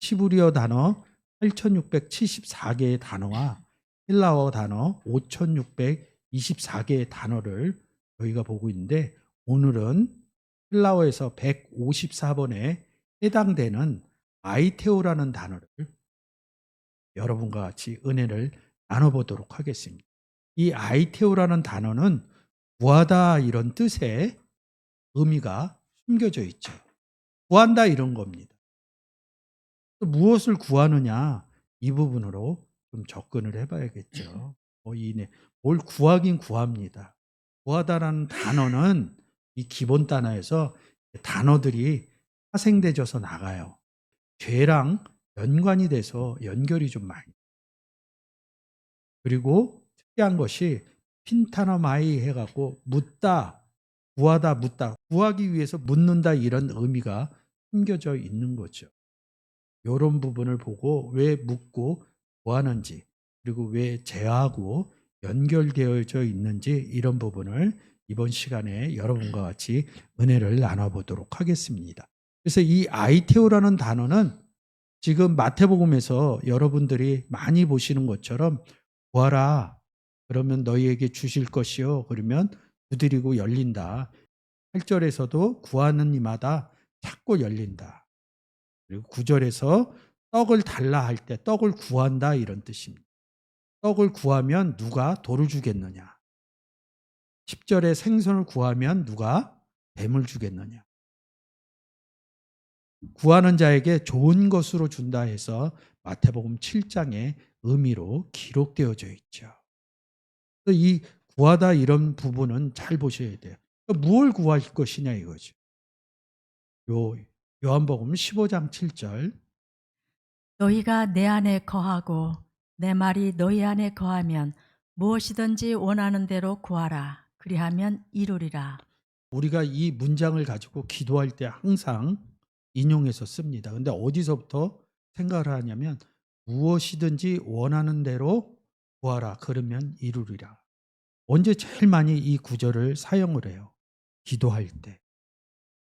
시브리어 단어 8674개의 단어와 헬라어 단어 5624개의 단어를 저희가 보고 있는데 오늘은 헬라어에서 154번에 해당되는 아이테오라는 단어를 여러분과 같이 은혜를 나눠보도록 하겠습니다. 이 아이테오라는 단어는 구하다 이런 뜻의 의미가 숨겨져 있죠. 구한다 이런 겁니다. 무엇을 구하느냐 이 부분으로 좀 접근을 해봐야겠죠. 뭐 이네 뭘 구하긴 구합니다. 구하다라는 단어는 이 기본 단어에서 단어들이 파생되져서 나가요. 죄랑 연관이 돼서 연결이 좀 많이. 그리고 특이한 것이 핀타너마이 해갖고 묻다, 구하다, 묻다, 구하기 위해서 묻는다 이런 의미가 숨겨져 있는 거죠. 이런 부분을 보고 왜 묻고 구하는지 그리고 왜 제하고 연결되어져 있는지 이런 부분을 이번 시간에 여러분과 같이 은혜를 나눠보도록 하겠습니다. 그래서 이 아이테오라는 단어는 지금 마태복음에서 여러분들이 많이 보시는 것처럼 구하라. 그러면 너희에게 주실 것이요. 그러면 두드리고 열린다. 8절에서도 구하는 이마다 찾고 열린다. 그리고 9절에서 떡을 달라 할 때 떡을 구한다 이런 뜻입니다. 떡을 구하면 누가 돌을 주겠느냐? 10절에 생선을 구하면 누가 뱀을 주겠느냐? 구하는 자에게 좋은 것으로 준다 해서 마태복음 7장의 의미로 기록되어져 있죠. 이 구하다 이런 부분은 잘 보셔야 돼요. 무엇 구할 것이냐 이거죠. 요 요한복음 15장 7절 너희가 내 안에 거하고 내 말이 너희 안에 거하면 무엇이든지 원하는 대로 구하라. 그리하면 이루리라. 우리가 이 문장을 가지고 기도할 때 항상 인용해서 씁니다. 근데 어디서부터 생각을 하냐면 무엇이든지 원하는 대로 구하라. 그러면 이루리라. 언제 제일 많이 이 구절을 사용을 해요? 기도할 때.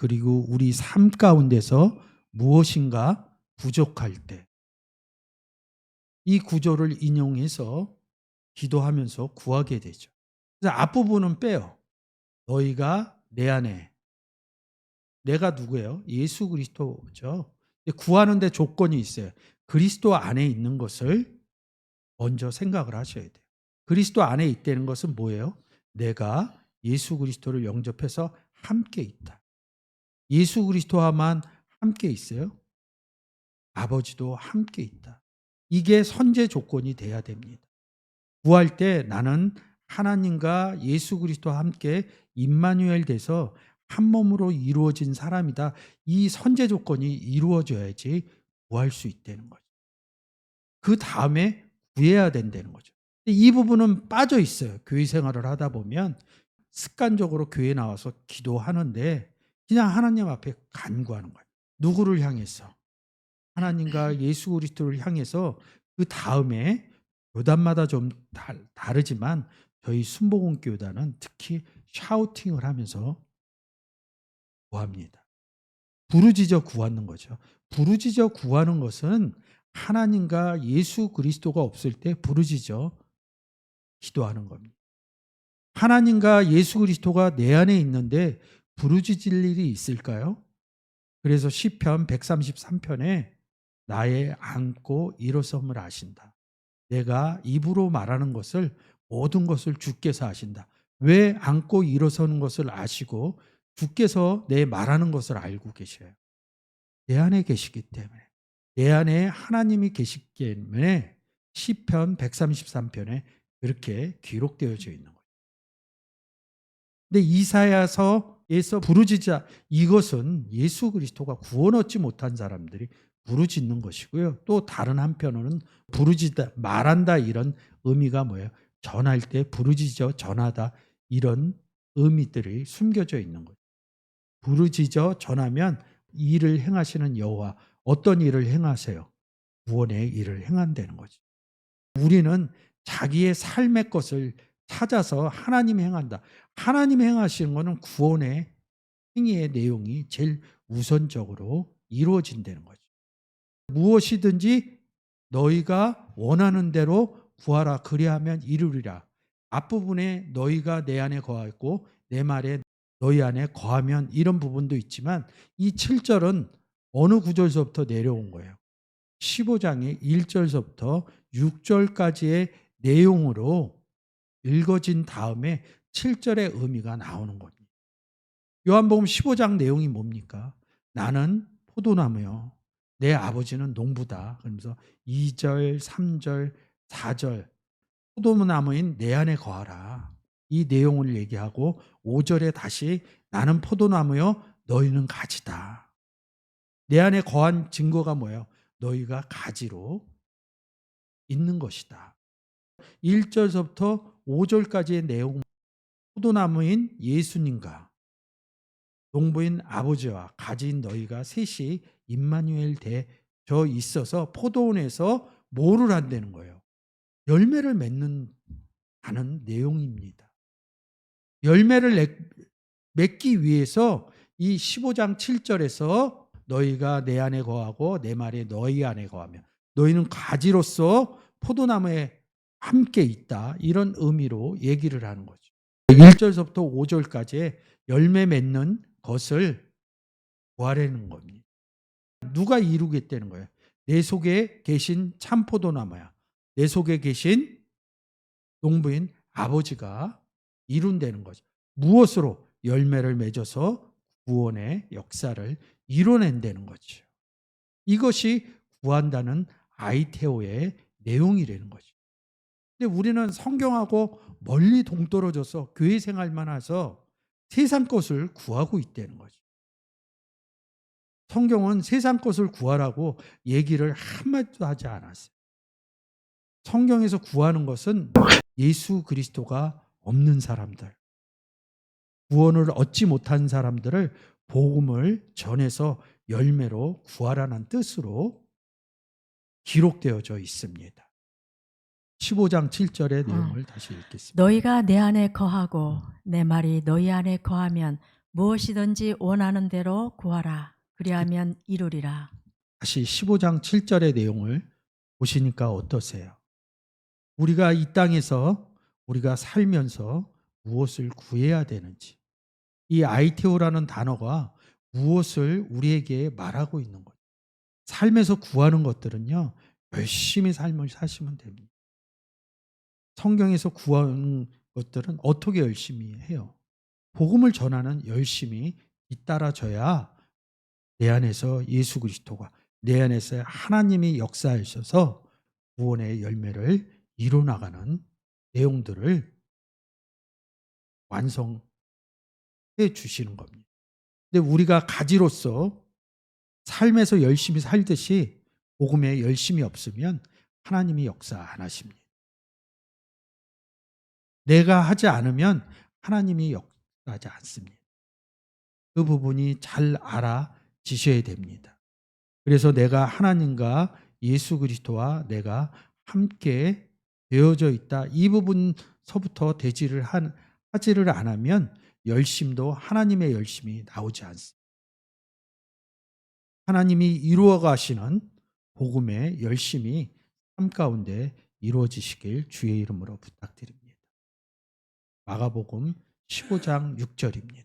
그리고 우리 삶 가운데서 무엇인가 부족할 때. 이 구절을 인용해서 기도하면서 구하게 되죠. 그래서 앞부분은 빼요. 너희가 내 안에 내가 누구예요? 예수 그리스도죠. 구하는데 조건이 있어요. 그리스도 안에 있는 것을 먼저 생각을 하셔야 돼요. 그리스도 안에 있다는 것은 뭐예요? 내가 예수 그리스도를 영접해서 함께 있다. 예수 그리스도와만 함께 있어요. 아버지도 함께 있다. 이게 선제 조건이 돼야 됩니다. 구할 때 나는 하나님과 예수 그리스도와 함께 임마누엘 돼서 한 몸으로 이루어진 사람이다. 이 선제 조건이 이루어져야지 구할 수 있다는 거죠. 그 다음에 구해야 된다는 거죠. 이 부분은 빠져 있어요. 교회 생활을 하다 보면 습관적으로 교회 나와서 기도하는데 그냥 하나님 앞에 간구하는 거예요. 누구를 향해서? 하나님과 예수 그리스도를 향해서 그 다음에 교단마다 좀 다르지만 저희 순복음 교단은 특히 샤우팅을 하면서 구합니다. 부르짖어 구하는 거죠. 부르짖어 구하는 것은 하나님과 예수 그리스도가 없을 때 부르짖어 기도하는 겁니다. 하나님과 예수 그리스도가 내 안에 있는데 부르짖을 일이 있을까요? 그래서 시편 133편에 나의 안고 일어섬을 아신다. 내가 입으로 말하는 것을 모든 것을 주께서 아신다. 왜 안고 일어서는 것을 아시고 주께서 내 말하는 것을 알고 계셔요. 내 안에 계시기 때문에 내 안에 하나님이 계시기 때문에 시편 133편에 그렇게 기록되어져 있는 거예요. 근데 이사야서에서 부르짖자 이것은 예수 그리스도가 구원 얻지 못한 사람들이 부르짖는 것이고요. 또 다른 한편으로는 부르짖다 말한다 이런 의미가 뭐예요? 전할 때 부르짖어 전하다 이런 의미들이 숨겨져 있는 거예요. 부르짖어 전하면 일을 행하시는 여호와 어떤 일을 행하세요? 구원의 일을 행한다는 거죠. 우리는 자기의 삶의 것을 찾아서 하나님 행한다. 하나님 행하시는 것은 구원의 행위의 내용이 제일 우선적으로 이루어진다는 거죠. 무엇이든지 너희가 원하는 대로 구하라 그리하면 이루리라. 앞부분에 너희가 내 안에 거하고 내 말에 너희 안에 거하면 이런 부분도 있지만 이 7절은 어느 구절서부터 내려온 거예요. 15장의 1절서부터 6절까지의 내용으로 읽어진 다음에 7절의 의미가 나오는 겁니다. 요한복음 15장 내용이 뭡니까? 나는 포도나무요. 내 아버지는 농부다. 그러면서 2절, 3절, 4절 포도나무인 내 안에 거하라. 이 내용을 얘기하고 5절에 다시 나는 포도나무요 너희는 가지다. 내 안에 거한 증거가 뭐예요? 너희가 가지로 있는 것이다. 1절서부터 5절까지의 내용 포도나무인 예수님과 농부인 아버지와 가지인 너희가 셋이 임마누엘 되져 있어서 포도원에서 뭐를 한다는 거예요? 열매를 맺는 하는 내용입니다. 열매를 내- 맺기 위해서 이 15장 7절에서 너희가 내 안에 거하고 내 말에 너희 안에 거하며 너희는 가지로서 포도나무에 함께 있다. 이런 의미로 얘기를 하는 거죠. 1절서부터 5절까지 열매 맺는 것을 구하려는 겁니다. 누가 이루겠다는 거예요? 내 속에 계신 참 포도나무야. 내 속에 계신 농부인 아버지가 이룬다는 거죠. 무엇으로 열매를 맺어서 구원의 역사를 이뤄낸다는 거죠. 이것이 구한다는 아이테오의 내용이라는 거죠. 근데 우리는 성경하고 멀리 동떨어져서 교회 생활만 해서 세상 것을 구하고 있다는 거죠. 성경은 세상 것을 구하라고 얘기를 한마디도 하지 않았어요. 성경에서 구하는 것은 예수 그리스도가 없는 사람들, 구원을 얻지 못한 사람들을 복음을 전해서 열매로 구하라는 뜻으로 기록되어져 있습니다. 15장 7절의 내용을 다시 읽겠습니다. 너희가 내 안에 거하고 내 말이 너희 안에 거하면 무엇이든지 원하는 대로 구하라. 그리하면 이루리라. 다시 15장 7절의 내용을 보시니까 어떠세요? 우리가 이 땅에서 우리가 살면서 무엇을 구해야 되는지 이 아이테오라는 단어가 무엇을 우리에게 말하고 있는 거예요. 삶에서 구하는 것들은요. 열심히 삶을 사시면 됩니다. 성경에서 구하는 것들은 어떻게 열심히 해요? 복음을 전하는 열심히 뒤따라져야 내 안에서 예수 그리스도가 내 안에서 하나님이 역사하셔서 구원의 열매를 이뤄나가는 내용들을 완성해 주시는 겁니다. 근데 우리가 가지로서 삶에서 열심히 살듯이 복음에 열심이 없으면 하나님이 역사 안 하십니다. 내가 하지 않으면 하나님이 역사하지 않습니다. 그 부분이 잘 알아 지셔야 됩니다. 그래서 내가 하나님과 예수 그리스도와 내가 함께 되어져 있다. 이 부분서부터 대지를 한, 하지를 안 하면 열심도 하나님의 열심이 나오지 않습니다. 하나님이 이루어 가시는 복음의 열심이 삶 가운데 이루어지시길 주의 이름으로 부탁드립니다. 마가복음 15장 6절입니다.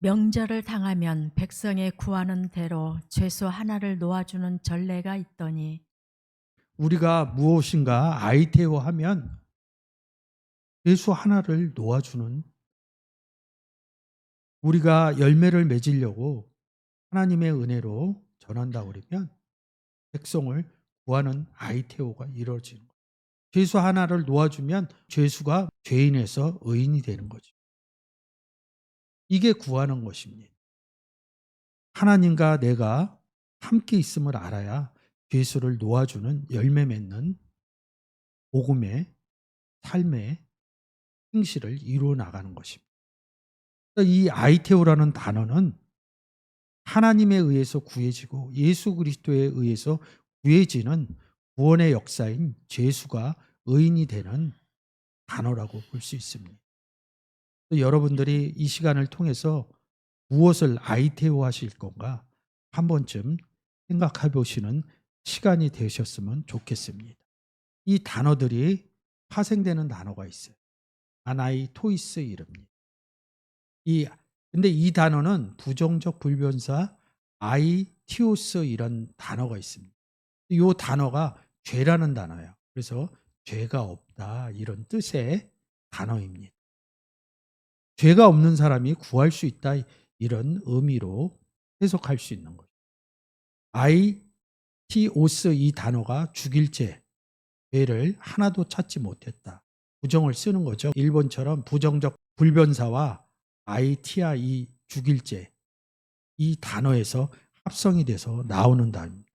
명절을 당하면 백성의 구하는 대로 죄수 하나를 놓아주는 전례가 있더니 우리가 무엇인가 아이테오 하면 예수 하나를 놓아주는 우리가 열매를 맺으려고 하나님의 은혜로 전한다 그러면 백성을 구하는 아이테오가 이루어지는. 죄수 하나를 놓아주면 죄수가 죄인에서 의인이 되는 거죠. 이게 구하는 것입니다. 하나님과 내가 함께 있음을 알아야 죄수를 놓아주는 열매 맺는 복음의 삶의 행실을 이루어 나가는 것입니다. 이 아이테오라는 단어는 하나님에 의해서 구해지고 예수 그리스도에 의해서 구해지는 구원의 역사인 죄수가 의인이 되는 단어라고 볼 수 있습니다. 여러분들이 이 시간을 통해서 무엇을 아이테오 하실 건가 한 번쯤 생각해 보시는 시간이 되셨으면 좋겠습니다. 이 단어들이 파생되는 단어가 있어요. 아나이 토이스 이름입니다. 이 근데 이 단어는 부정적 불변사 아이 티오스 이런 단어가 있습니다. 이 단어가 죄라는 단어예요. 그래서 죄가 없다 이런 뜻의 단어입니다. 죄가 없는 사람이 구할 수 있다 이런 의미로 해석할 수 있는 거죠. 아이티오스 이 단어가 죽일 죄, 죄를 하나도 찾지 못했다. 부정을 쓰는 거죠. 일본처럼 부정적 불변사와 아이티아 이 죽일 죄, 이 단어에서 합성이 돼서 나오는 단어입니다.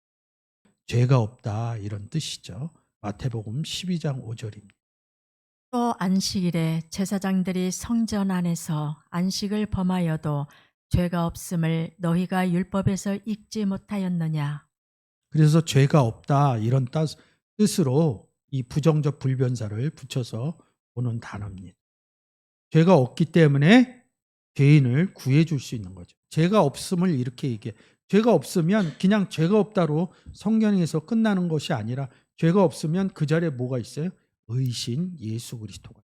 죄가 없다 이런 뜻이죠. 마태복음 12장 5절입니다. 또 안식일에 제사장들이 성전 안에서 안식을 범하여도 죄가 없음을 너희가 율법에서 읽지 못하였느냐 그래서 죄가 없다 이런 따- 뜻으로 이 부정적 불변사를 붙여서 보는 단어입니다. 죄가 없기 때문에 죄인을 구해 줄 수 있는 거죠. 죄가 없음을 이렇게 얘기해. 죄가 없으면 그냥 죄가 없다로 성경에서 끝나는 것이 아니라 죄가 없으면 그 자리에 뭐가 있어요? 의신 예수 그리스도가.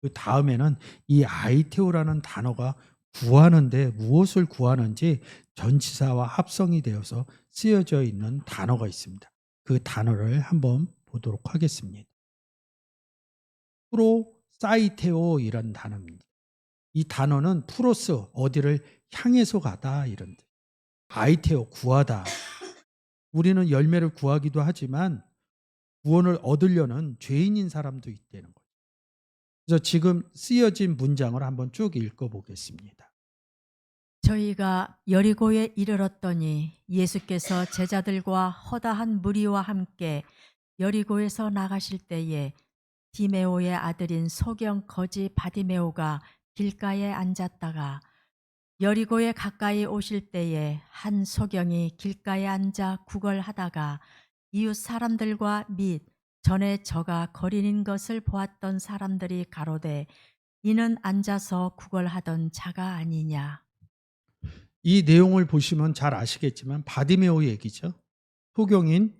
그 다음에는 이 아이테오라는 단어가 구하는데 무엇을 구하는지 전치사와 합성이 되어서 쓰여져 있는 단어가 있습니다. 그 단어를 한번 보도록 하겠습니다. 프로 사이테오 이런 단어입니다. 이 단어는 프로스 어디를 향해서 가다 이런 뜻. 아이테오 구하다. 우리는 열매를 구하기도 하지만 구원을 얻으려는 죄인인 사람도 있다는 거죠. 그래서 지금 쓰여진 문장을 한번 쭉 읽어보겠습니다. 저희가 여리고에 이르렀더니 예수께서 제자들과 허다한 무리와 함께 여리고에서 나가실 때에 디메오의 아들인 소경 거지 바디메오가 길가에 앉았다가 여리고에 가까이 오실 때에 한 소경이 길가에 앉아 구걸하다가 이웃 사람들과 및 전에 저가 거린인 것을 보았던 사람들이 가로되 이는 앉아서 구걸하던 자가 아니냐 이 내용을 보시면 잘 아시겠지만 바디메오 얘기죠. 소경인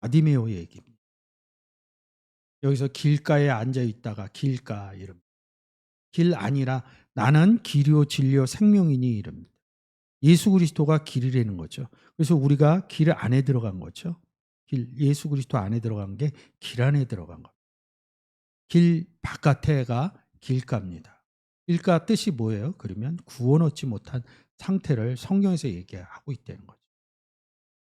바디메오 얘기입니다. 여기서 길가에 앉아 있다가 길가 이름. 길 아니라 나는 길이요 진리요 생명이니 이릅니다. 예수 그리스도가 길이라는 거죠. 그래서 우리가 길 안에 들어간 거죠. 길 예수 그리스도 안에 들어간 게 길 안에 들어간 거. 길 바깥에가 길가입니다. 길가 뜻이 뭐예요? 그러면 구원 얻지 못한 상태를 성경에서 얘기하고 있다는 거죠.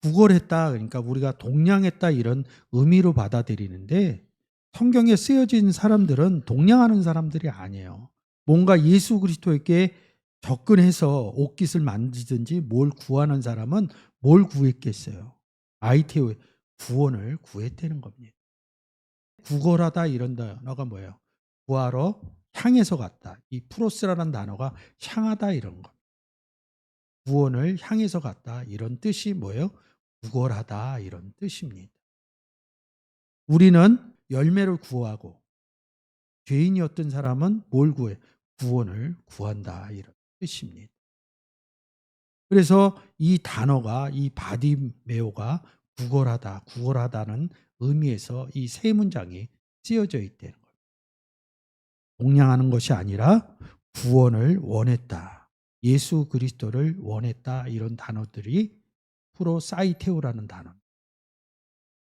구걸했다 그러니까 우리가 동냥했다 이런 의미로 받아들이는데 성경에 쓰여진 사람들은 동냥하는 사람들이 아니에요. 뭔가 예수 그리스도에게 접근해서 옷깃을 만지든지 뭘 구하는 사람은 뭘 구했겠어요? 아이테오의 구원을 구했다는 겁니다. 구걸하다 이런 단어가 뭐예요? 구하러 향해서 갔다. 이 프로스라는 단어가 향하다 이런 거. 구원을 향해서 갔다 이런 뜻이 뭐예요? 구걸하다 이런 뜻입니다. 우리는 열매를 구하고 죄인이었던 사람은 뭘 구해? 구원을 구한다 이런 뜻입니다. 그래서 이 단어가 이 바디메오가 구걸하다, 구걸하다는 의미에서 이 세 문장이 쓰여져 있다는 거예요. 동냥하는 것이 아니라 구원을 원했다. 예수 그리스도를 원했다. 이런 단어들이 프로사이테오라는 단어.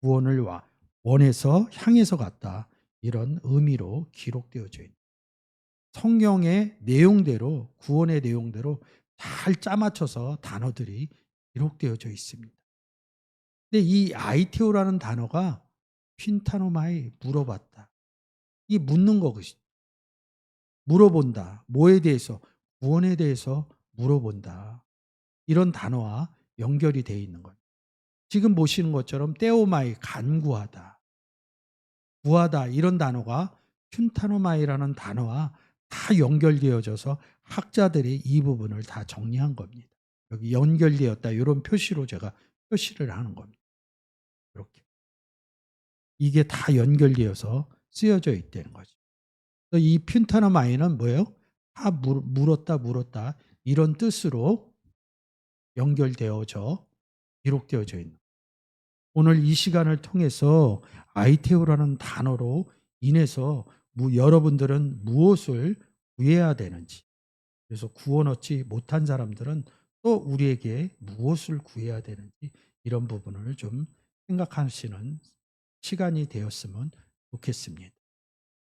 구원을 와- 원해서 향해서 갔다. 이런 의미로 기록되어져 있는. 성경의 내용대로 구원의 내용대로 잘 짜맞춰서 단어들이 기록되어져 있습니다. 근데 이 아이테오라는 단어가 퀸타노마에 물어봤다. 이 묻는 것이 물어본다. 뭐에 대해서 구원에 대해서 물어본다. 이런 단어와 연결이 되어 있는 것. 지금 보시는 것처럼 떼오마이 간구하다. 구하다 이런 단어가 튠타노마이라는 단어와 다 연결되어져서 학자들이 이 부분을 다 정리한 겁니다. 여기 연결되었다 이런 표시로 제가 표시를 하는 겁니다. 이렇게 이게 다 연결되어서 쓰여져 있다는 거죠. 이 튠타노마이는 뭐예요? 다 물, 물었다 물었다 이런 뜻으로 연결되어져 기록되어져 있는 오늘 이 시간을 통해서 아이테오라는 단어로 인해서 무- 여러분들은 무엇을 구해야 되는지 그래서 구원 얻지 못한 사람들은 또 우리에게 무엇을 구해야 되는지 이런 부분을 좀 생각하시는 시간이 되었으면 좋겠습니다.